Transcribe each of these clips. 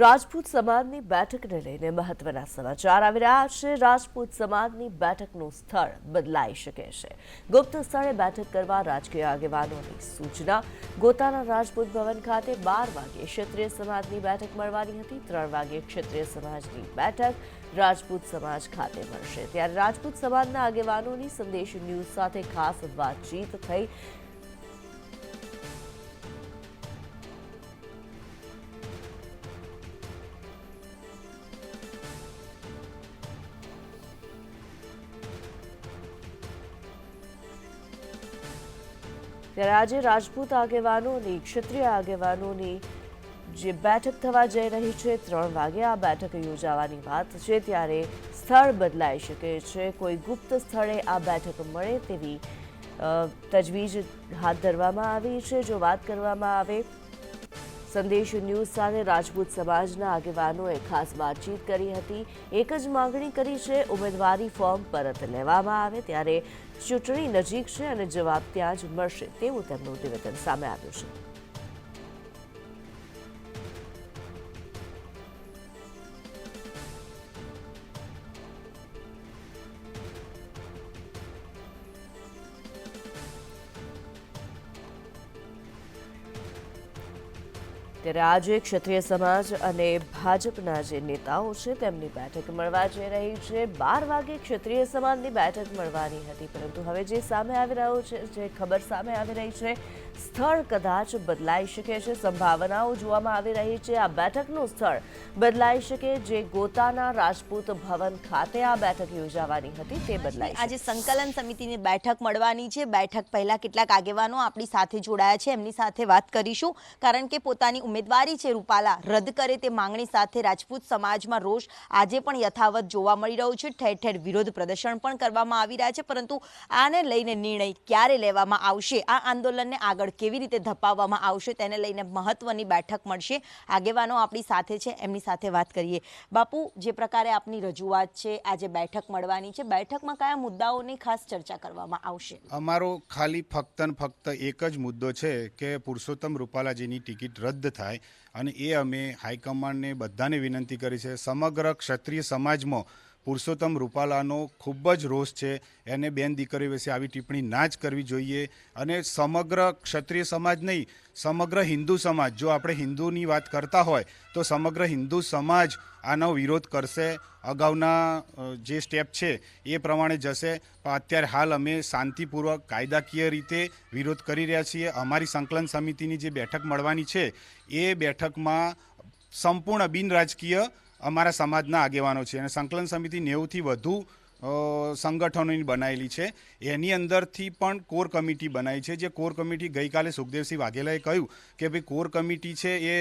રાજપૂત સમાજની બેઠકને લઈને મહત્વના સમાચાર આવી રહ્યા છે. રાજપૂત સમાજની બેઠકનું સ્થળ બદલાઈ શકે છે. ગુપ્ત સ્થળે બેઠક કરવા રાજકીય આગેવાનોની સૂચના. ગોતાના રાજપૂત ભવન ખાતે બાર વાગે ક્ષત્રિય સમાજની બેઠક મળવાની હતી. ત્રણ વાગે ક્ષત્રિય સમાજની બેઠક રાજપૂત સમાજ ખાતે મળશે. ત્યારે રાજપૂત સમાજના આગેવાનોની સંદેશ ન્યૂઝ સાથે ખાસ વાતચીત થઈ ત્યારે આજે રાજપૂત આગેવાનોની, ક્ષત્રિય આગેવાનોની જે બેઠક થવા જઈ રહી છે, ત્રણ વાગે આ બેઠક યોજાવાની વાત છે. ત્યારે સ્થળ બદલાઈ શકે છે. કોઈ ગુપ્ત સ્થળે આ બેઠક મળે તેવી તજવીજ હાથ ધરવામાં આવી છે. જો વાત કરવામાં આવે સંદેશ ન્યૂઝ સાથે રાજપૂત સમાજના આગેવાનોએ ખાસ વાતચીત કરી હતી. એક જ માંગણી કરી છે, ઉમેદવારી ફોર્મ પરત લેવામાં આવે ત્યારે ચૂંટણી નજીક છે અને જવાબ ત્યાં જ મળશે તેવું તેમનું નિવેદન સામે આવ્યું છે. ત્યારે આજે ક્ષત્રિય સમાજ અને ભાજપના જે નેતાઓ છે, તેમની બેઠક મળવા જઈ રહી છે. બાર વાગે ક્ષત્રિય સમાજની બેઠક મળવાની હતી, પરંતુ હવે જે સામે આવી રહ્યો છે, જે ખબર સામે આવી રહી છે, સ્થળ કદાચ બદલાઈ શકે છે. સંભાવનાઓ જોવામાં આવી રહી છે. આ બેઠકનું સ્થળ બદલાઈ શકે, જે ગોતાના રાજપૂત ભવન ખાતે આ બેઠક યોજાવાની હતી, તે બદલાઈ આજે સંકલન સમિતિની બેઠક મળવાની છે. બેઠક પહેલા કેટલાક આગેવાનો આપણી સાથે જોડાયા છે. એમની સાથે વાત કરીશું, કારણ કે પોતાની ઉમેદવારી છે રૂપાલા. રદ કરે તે માંગણી સાથે રાજપૂત સમાજમાં રોષ આજે પણ યથાવત જોવા મળી રહ્યો છે. ઠેર ઠેર વિરોધ પ્રદર્શન પણ કરવામાં આવી રહ્યા છે, પરંતુ આને લઈને નિર્ણય ક્યારે લેવામાં આવશે? આ આંદોલનને આગળ કેવી રીતે ધપાવવામાં આવશે? તેને લઈને મહત્વની બેઠક મળશે. આગેવાનો આપણી સાથે છે, એમની સાથે વાત કરીએ. બાપુ, જે પ્રકારે આપની રજૂઆત છે, આજે બેઠક મળવાની છે. બેઠકમાં કયા મુદ્દાઓની ખાસ ચર્ચા કરવામાં આવશે? અમારો ખાલી ફક્ત ફક્ત એક જ મુદ્દો છે કે પુરુષોત્તમ રૂપાલાજીની ટિકિટ રદ થાય. અને એ અમે હાઈકમાન્ડને બધાને વિનંતી કરી છે. સમગ્ર ક્ષત્રિય સમાજમાં પુરુષોત્તમ રૂપાલાનો ખૂબ જ રોષ છે. એને બેન દીકરીઓ વિશે આવી ટિપ્પણી ના જ કરવી જોઈએ. અને સમગ્ર ક્ષત્રિય સમાજ નહીં, સમગ્ર હિન્દુ સમાજ, જો આપણે હિન્દુની વાત કરતા હોય, તો સમગ્ર હિન્દુ સમાજ આનો વિરોધ કરશે. અગાઉના જે સ્ટેપ છે, એ પ્રમાણે જશે. પણ અત્યારે હાલ અમે શાંતિપૂર્વક, કાયદાકીય રીતે વિરોધ કરી રહ્યા છીએ. અમારી સંકલન સમિતિની જે બેઠક મળવાની છે, એ બેઠકમાં સંપૂર્ણ બિન રાજકીય અમારા સમાજના આગેવાનો છે અને સંકલન સમિતિ નેવુંથી વધુ સંગઠનોની બનાવેલી છે. એની અંદરથી પણ કોર કમિટી બનાવી છે. જે કોર કમિટી ગઈકાલે સુખદેવસિંહ વાઘેલાએ કહ્યું કે ભાઈ, કોર કમિટી છે એ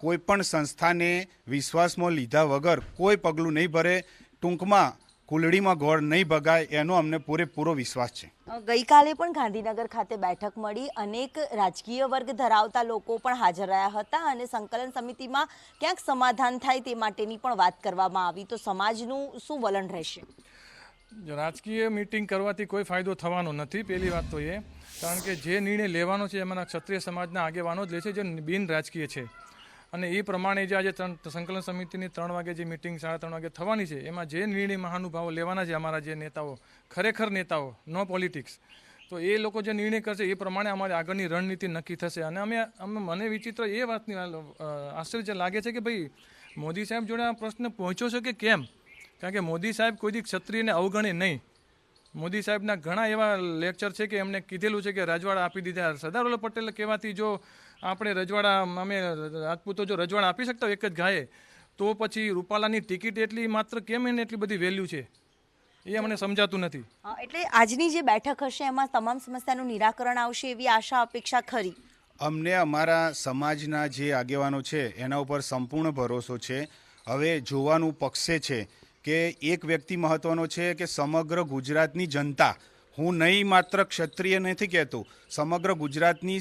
કોઈ પણ સંસ્થાને વિશ્વાસમાં લીધા વગર કોઈ પગલું નહીં ભરે. ટૂંકમાં કુલડીમાં ગોળ નહીં ભગાય એનો અમને પૂરેપૂરો વિશ્વાસ છે. ગઈકાલે પણ ગાંધીનગર ખાતે બેઠક મળી. અનેક રાજકીય વર્ગ ધરાવતા લોકો પણ હાજર રહ્યા હતા અને સંકલન સમિતિમાં ક્યાંક સમાધાન થાય તે માટેની પણ વાત કરવામાં આવી. તો સમાજનું શું વલણ રહેશે? રાજકીય મિટિંગ કરવાથી કોઈ ફાયદો થવાનો નથી પહેલી વાત તો એ. કારણ કે જે નિર્ણય લેવાનો છે એમાંના ક્ષત્રિય સમાજના આગેવાનો જ લે છે જે બિન રાજકીય છે. અને એ પ્રમાણે જે આજે સંકલન સમિતિની ત્રણ વાગે જે મિટિંગ સાડા ત્રણ વાગે થવાની છે, એમાં જે નિર્ણય મહાનુભાવો લેવાના છે અમારા જે નેતાઓ, ખરેખર નેતાઓ નો પોલિટિક્સ તો એ લોકો જે નિર્ણય કરશે એ પ્રમાણે અમારી આગળની રણનીતિ નક્કી થશે. અને અમે અમે મને વિચિત્ર એ વાતની આશ્ચર્ય લાગે છે કે ભાઈ મોદી સાહેબ જોડે આ પ્રશ્ન પહોંચ્યો છે કે કેમ? કારણ કે મોદી સાહેબ કોઈ દી ક્ષત્રિયને અવગણે નહીં. મોદી સાહેબના ઘણા એવા લેક્ચર છે કે એમને કીધેલું છે કે રજવાડા આપી દીધા. સરદાર વલ્લભ પટેલ કહેવાથી જો આપણે રજવાડા અમે રાજપૂતો જો રજવાડા આપી શકતા હોય એક જ ગાયે તો પછી રૂપાલાની ટિકિટ એટલી માત્ર કેમ એને એટલી બધી વેલ્યુ છે? એ અમને સમજાતું નથી. એટલે આજની જે બેઠક હશે એમાં તમામ સમસ્યાનું નિરાકરણ આવશે એવી આશા અપેક્ષા ખરી? અમને અમારા સમાજના જે આગેવાનો છે એના ઉપર સંપૂર્ણ ભરોસો છે. હવે જોવાનું પક્ષે છે કે એક વ્યક્તિ મહત્વનો છે કે સમગ્ર ગુજરાતની જનતા હું નહીં માત્ર ક્ષત્રિય નથી કહેતો, સમગ્ર ગુજરાતની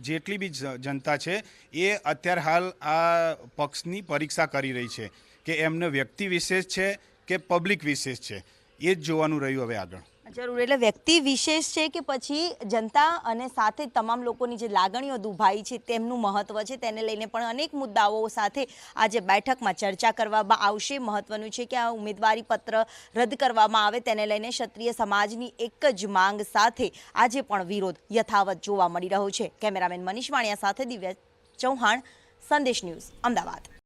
જેટલી બી જનતા છે, એ અત્યારે હાલ આ પક્ષની પરીક્ષા કરી રહી છે કે એમને વ્યક્તિ વિશેષ છે કે પબ્લિક વિશેષ છે, એ જ જોવાનું રહ્યું હવે આગળ. જરૂર. એટલે વ્યક્તિ વિશેષ છે કે પછી જનતા અને સાથે તમામ લોકોની જે લાગણીઓ દુભાઈ છે તેમનું મહત્વ છે તેને લઈને પણ અનેક મુદ્દાઓ સાથે આજે બેઠકમાં ચર્ચા કરવામાં આવશે. મહત્વનું છે કે આ ઉમેદવારી પત્ર રદ કરવામાં આવે તેને લઈને ક્ષત્રિય સમાજની એક જ માંગ સાથે આજે પણ વિરોધ યથાવત જોવા મળી રહ્યો છે. કેમેરામેન મનીષ વાણિયા સાથે દિવ્યા ચૌહાણ, સંદેશ ન્યૂઝ, અમદાવાદ.